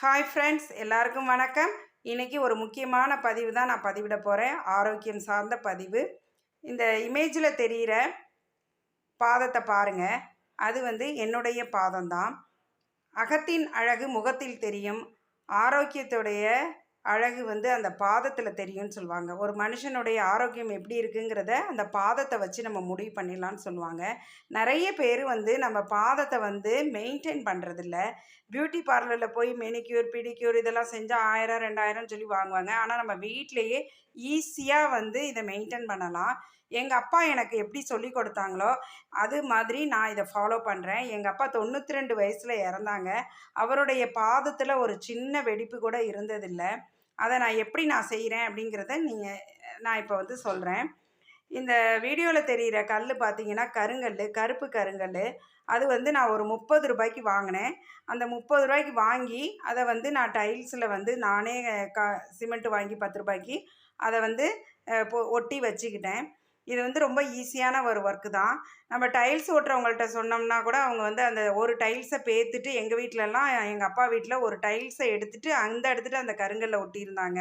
Hi friends எல்லாருக்கும் வணக்கம். இன்றைக்கி ஒரு முக்கியமான பதிவு தான் நான் பதிவிட போகிறேன் ஆரோக்கியம் சார்ந்த பதிவு. இந்த இமேஜில் தெரிகிற பாதத்தை பாருங்கள் அது வந்து என்னுடைய பாதம்தான் அகத்தின் அழகு முகத்தில் தெரியும். ஆரோக்கியத்துடைய அழகு வந்து அந்த பாதத்தில் தெரியும்னு சொல்லுவாங்க. ஒரு மனுஷனுடைய ஆரோக்கியம் எப்படி இருக்குங்கிறத அந்த பாதத்தை வச்சு நம்ம முடிவு பண்ணிடலான்னு சொல்லுவாங்க. நிறைய பேர் வந்து நம்ம பாதத்தை வந்து மெயின்டைன் பண்ணுறதில்ல பியூட்டி பார்லரில் போய் மெனிக்யூர் பிடிக்யூர் இதெல்லாம் செஞ்சால் ஆயிரம் ரெண்டாயிரம் சொல்லி வாங்குவாங்க. ஆனால் நம்ம வீட்டிலையே ஈஸியாக வந்து இதை மெயின்டைன் பண்ணலாம். எங்கள் அப்பா எனக்கு எப்படி சொல்லி கொடுத்தாங்களோ அது மாதிரி நான் இதை ஃபாலோ பண்ணுறேன் எங்கள் அப்பா தொண்ணூற்றி ரெண்டு வயசில் இறந்தாங்க. அவருடைய பாதத்தில் ஒரு சின்ன வெடிப்பு கூட இருந்ததில்லை. அதை நான் எப்படி நான் செய்கிறேன் அப்படிங்கிறத நீங்கள் நான் இப்போ வந்து சொல்கிறேன் இந்த வீடியோவில் தெரிகிற கல் பார்த்தீங்கன்னா கருங்கல் கருப்பு கருங்கல் அது வந்து நான் ஒரு முப்பது ரூபாய்க்கு வாங்கினேன். அந்த முப்பது ரூபாய்க்கு வாங்கி அதை வந்து நான் டைல்ஸில் வந்து நானே க சிமெண்ட் வாங்கி பத்து ரூபாய்க்கு அதை வந்து பொ ஒட்டி வச்சுக்கிட்டேன். இது வந்து ரொம்ப ஈஸியான ஒரு ஒர்க்கு தான். நம்ம டைல்ஸ் ஓட்டுறவங்கள்ட்ட சொன்னோம்னா கூட அவங்க வந்து அந்த ஒரு டைல்ஸை பேத்துட்டு எங்கள் வீட்டிலலாம் எங்கள் அப்பா வீட்டில் ஒரு டைல்ஸை எடுத்துட்டு அந்த இடத்துல அந்த கருங்கல்ல ஒட்டியிருந்தாங்க.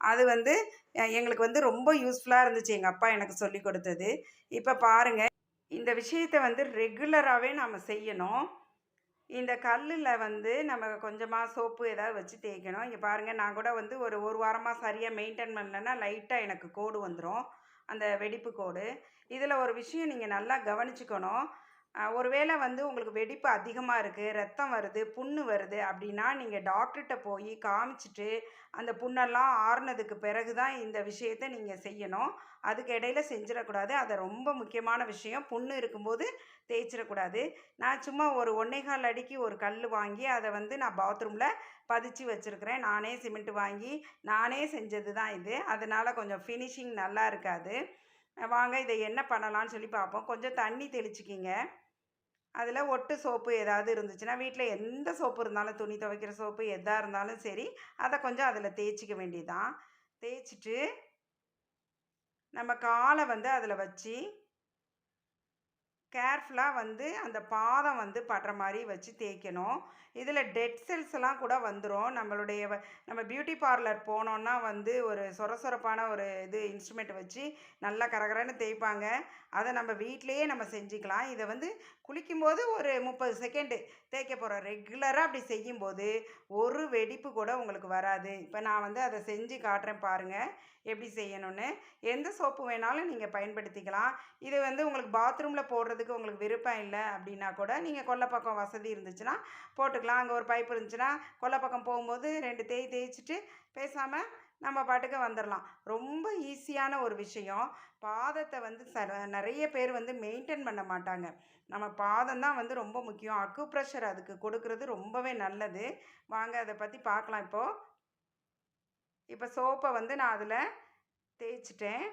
அது வந்து எங்களுக்கு வந்து ரொம்ப யூஸ்ஃபுல்லாக இருந்துச்சு. எங்கள் அப்பா எனக்கு சொல்லி கொடுத்தது. இப்போ பாருங்கள் இந்த விஷயத்தை வந்து ரெகுலராகவே நம்ம செய்யணும். இந்த கல்லில் வந்து நம்ம கொஞ்சமாக சோப்பு ஏதாவது வச்சு தேய்க்கணும். இங்கே பாருங்கள் நான் கூட வந்து ஒரு ஒரு வாரமாக சரியாக மெயின்டைன் பண்ணலைன்னா லைட்டாக எனக்கு கோடு வந்துடும் அந்த வெடிப்பு கோடு. இதில் ஒரு விஷயம் நீங்கள் நல்லா கவனிச்சுக்கணும். ஒருவேளை வந்து உங்களுக்கு வெடிப்பு அதிகமாக இருக்குது ரத்தம் வருது புண்ணு வருது அப்படின்னா நீங்கள் டாக்டர்கிட்ட போய் காமிச்சிட்டு அந்த புண்ணெல்லாம் ஆறுனதுக்கு பிறகு தான் இந்த விஷயத்தை நீங்கள் செய்யணும். அதுக்கு இடையில செஞ்சிடக்கூடாது. அதை ரொம்ப முக்கியமான விஷயம். புண்ணு இருக்கும்போது தேய்ச்சிடக்கூடாது. நான் சும்மா ஒரு ஒன்னேகால் அடிக்கு ஒரு கல் வாங்கி அதை வந்து நான் பாத்ரூமில் பதிச்சு வச்சுருக்கிறேன். நானே சிமெண்ட் வாங்கி நானே செஞ்சது தான் இது. அதனால் கொஞ்சம் ஃபினிஷிங் நல்லா இருக்காது. வாங்க இதை என்ன பண்ணலாம்னு சொல்லி பார்ப்போம். கொஞ்சம் தண்ணி தெளிச்சுக்கிங்க. அதில் ஒட்டு சோப்பு ஏதாவது இருந்துச்சுன்னா வீட்டில் எந்த சோப்பு இருந்தாலும் துணி துவைக்கிற சோப்பு எதாக இருந்தாலும் சரி அதை கொஞ்சம் அதில் தேய்ச்சிக்க வேண்டியதான் தேய்ச்சிட்டு நம்ம காலை வந்து அதில் வச்சு கேர்ஃபுல்லாக வந்து அந்த பாதம் வந்து படுற மாதிரி வச்சு தேய்க்கணும். இதில் டெட் செல்ஸ் எல்லாம் கூட வந்துடும் நம்மளுடைய வ- நம்ம பியூட்டி பார்லர் போனோன்னா வந்து ஒரு சொர சொரப்பான ஒரு இது இன்ஸ்ட்ருமெண்ட் வச்சு நல்லா கரகரன்னு தேய்ப்பாங்க. அதை நம்ம வீட்டிலையே நம்ம செஞ்சுக்கலாம். இதை வந்து குளிக்கும்போது ஒரு முப்பது செகண்டு தேய்க்க போகிறோம் ரெகுலராக அப்படி செய்யும்போது ஒரு வெடிப்பு கூட உங்களுக்கு வராது. இப்போ நான் வந்து அதை செஞ்சு காட்டுறேன் பாருங்கள் எப்படி செய்யணும்னு. எந்த சோப்பு வேணாலும் நீங்கள் பயன்படுத்திக்கலாம். இது வந்து உங்களுக்கு பாத்ரூமில் போடுறது போடுறதுக்கு உங்களுக்கு விருப்பம் இல்லை அப்படின்னா கூட நீங்கள் கொல்லப்பக்கம் வசதி இருந்துச்சுன்னா போட்டுக்கலாம். அங்கே ஒரு பைப் இருந்துச்சுன்னா கொல்லைப்பக்கம் போகும்போது ரெண்டு தேய் தேய்ச்சிட்டு பேசாமல் நம்ம பாட்டுக்கு வந்துடலாம் ரொம்ப ஈஸியான ஒரு விஷயம். பாதத்தை வந்து ச நிறைய பேர் வந்து மெயின்டைன் பண்ண மாட்டாங்க. நம்ம பாதம் தான் வந்து ரொம்ப முக்கியம். அக்கு ப்ரெஷர் அதுக்கு கொடுக்கறது ரொம்பவே நல்லது. வாங்க அதை பற்றி பார்க்கலாம் இப்போது இப்போ சோப்பை வந்து நான் அதில் தேய்ச்சிட்டேன்.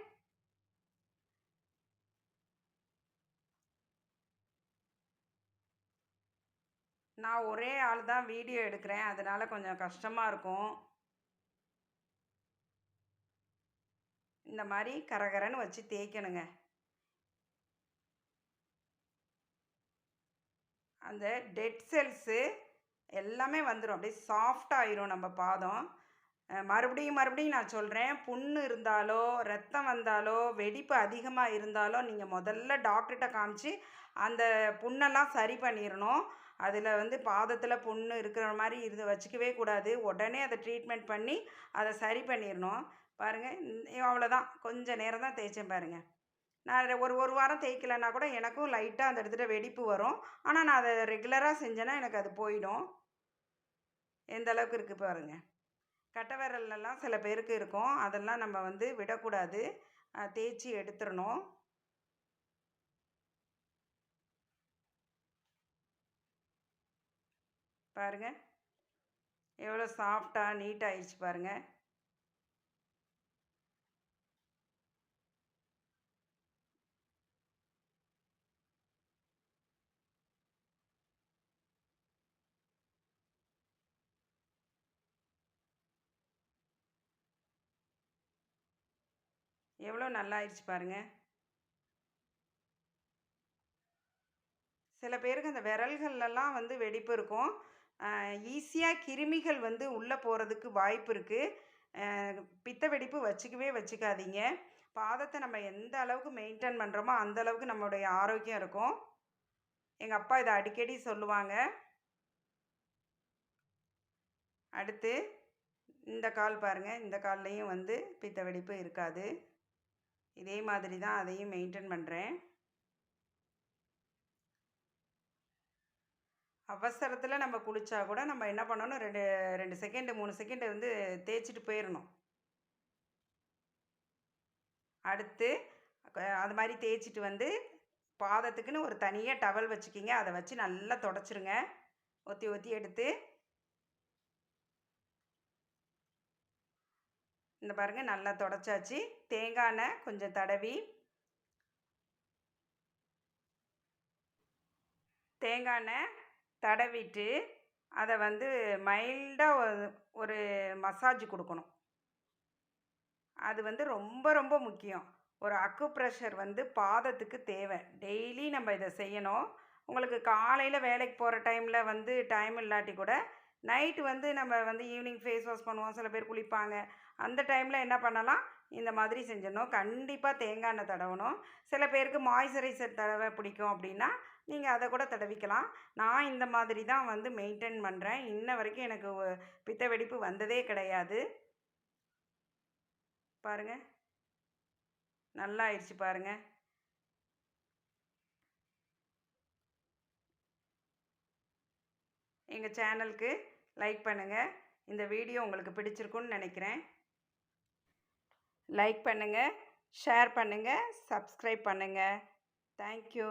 நான் ஒரே ஆள் தான் வீடியோ எடுக்கிறேன். அதனால் கொஞ்சம் கஷ்டமாக இருக்கும். இந்த மாதிரி கரகரன்னு வச்சு தேய்க்கணுங்க. அந்த டெட் செல்ஸு எல்லாமே வந்துடும் அப்படியே சாஃப்ட் நம்ம பாதம். மறுபடியும் மறுபடியும் நான் சொல்கிறேன் புண்ணு இருந்தாலோ ரத்தம் வந்தாலோ வெடிப்பு அதிகமாக இருந்தாலோ நீங்கள் முதல்ல டாக்டர்கிட்ட காமிச்சு அந்த புண்ணெல்லாம் சரி பண்ணிடணும் அதில் வந்து பாதத்தில் புண்ணு இருக்கிற மாதிரி இருந்து வச்சுக்கவே கூடாது. உடனே அதை ட்ரீட்மெண்ட் பண்ணி அதை சரி பண்ணிடணும் பாருங்கள் அவ்வளோதான் கொஞ்சம் நேரம் தான் தேய்ச்சேன் பாருங்கள் நான் ஒரு ஒரு வாரம் தேய்க்கலைன்னா கூட எனக்கும் லைட்டாக அந்த இடத்துல வெடிப்பு வரும். ஆனால் நான் அதை ரெகுலராக செஞ்சேன்னா எனக்கு அது போயிடும். எந்த அளவுக்கு இருக்குது பாருங்கள் கட்டை விரல்லலாம் சில பேருக்கு இருக்கும். அதெல்லாம் நம்ம வந்து விடக்கூடாது. தேய்ச்சி எடுத்துடணும் பாருங்கள் எவ்வளோ சாஃப்டாக நீட் ஆயிடுச்சு பாருங்கள் எவ்வளோ நல்லா ஆயிடுச்சு சில பேருக்கு அந்த விரல்கள்லாம் வந்து வெடிப்பு இருக்கும். ஈஸியாக கிருமிகள் வந்து உள்ளே போகிறதுக்கு வாய்ப்பு இருக்குது பித்த வெடிப்பு வச்சுக்கவே வச்சுக்காதீங்க. பாதத்தை நம்ம எந்த அளவுக்கு மெயின்டைன் பண்ணுறோமோ அந்த அளவுக்கு நம்மளுடைய ஆரோக்கியம் இருக்கும். எங்கள் அப்பா இதை அடிக்கடி சொல்லுவாங்க. அடுத்து இந்த கால் பாருங்கள் இந்த கால்லையும் வந்து பித்த வெடிப்பு இருக்காது. இதே மாதிரி தான் அதையும் மெயின்டைன் பண்ணுறேன் அவசரத்தில் நம்ம குளித்தா கூட நம்ம என்ன பண்ணணும்? ரெண்டு ரெண்டு செகண்டு மூணு செகண்டு வந்து தேய்ச்சிட்டு போயிடணும் அடுத்து அது மாதிரி தேய்ச்சிட்டு வந்து பாதத்துக்குன்னு ஒரு தனியாக டவல் வச்சுக்கிங்க. அதை வச்சு நல்லா தொடச்சிருங்க. ஒத்தி ஒத்தி எடுத்து. இந்த பாருங்கள் நல்லா தொடச்சாச்சு. தேங்காய் எண்ணெய் கொஞ்சம் தடவி. தேங்காய் எண்ணெய் தடவிட்டு அதை வந்து மைல்டாக ஒரு மசாஜ் கொடுக்கணும். அது வந்து ரொம்ப ரொம்ப முக்கியம். ஒரு அக்கு ப்ரெஷர் வந்து பாதத்துக்கு தேவை. டெய்லி நம்ம இதை செய்யணும். உங்களுக்கு காலையில் வேலைக்கு போகிற டைமில் வந்து டைம் இல்லாட்டி கூட நைட்டு வந்து நம்ம வந்து ஈவினிங் ஃபேஸ் வாஷ் பண்ணுவோம். சில பேர் குளிப்பாங்க. அந்த டைமில் என்ன பண்ணலாம்? இந்த மாதிரி செஞ்சிடணும். கண்டிப்பாக தேங்காய் எண்ணெய் தடவணும். சில பேருக்கு மாய்ஸ்சரைசர் தடவை பிடிக்கும் அப்படின்னா நீங்கள் அதை கூட தடவிக்கலாம். நான் இந்த மாதிரி தான் வந்து மெயின்டைன் பண்ணுறேன் இன்ன வரைக்கும் எனக்கு பித்த வெடிப்பு வந்ததே கிடையாது. பாருங்கள் நல்லா ஆயிடுச்சு பாருங்கள் எங்கள் சேனலுக்கு லைக் பண்ணுங்கள் இந்த வீடியோ உங்களுக்கு பிடிச்சிருக்குன்னு நினைக்கிறேன். லைக் பண்ணுங்கள் ஷேர் பண்ணுங்கள் சப்ஸ்கிரைப் பண்ணுங்கள் தேங்க்யூ.